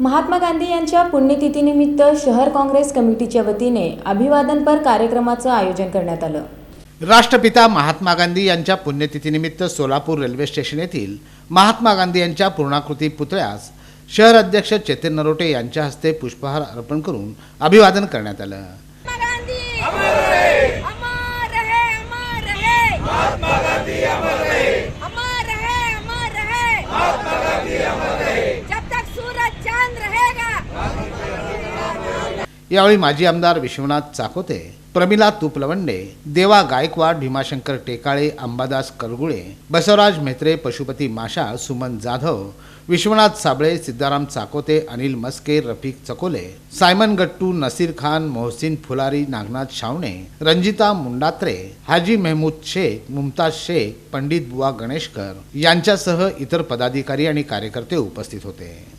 महात्मा गांधी यांच्या पुण्यतिथीनिमित्त शहर काँग्रेस कमिटीच्या वतीने अभिवादनपर कार्यक्रमाचं आयोजन करण्यात आलं. राष्ट्रपिता महात्मा गांधी यांच्या पुण्यतिथीनिमित्त सोलापूर रेल्वे स्टेशन येथील महात्मा गांधी यांच्या पूर्णाकृती पुतळ्यास शहर अध्यक्ष चेतन नरोटे यांच्या हस्ते पुष्पहार अर्पण करून अभिवादन करण्यात आलं. यावेळी माजी आमदार विश्वनाथ चाकोते प्रमिला तुपलवंडे देवा गायकवाड भीमाशंकर टेकाळे अंबादास करगुळे बसवराज म्हेत्रे पशुपती माशा सुमन जाधव विश्वनाथ साबळे सिद्धाराम चाकोते अनिल मस्के रफिक चकोले सायमन गट्टू नसीर खान मोहसिन फुलारी नागनाथ शावणे रंजिता मुंडात्रे हाजी मेहमूद शेख मुमताज शेख पंडित बुवा गणेशकर यांच्यासह इतर पदाधिकारी आणि कार्यकर्ते उपस्थित होते.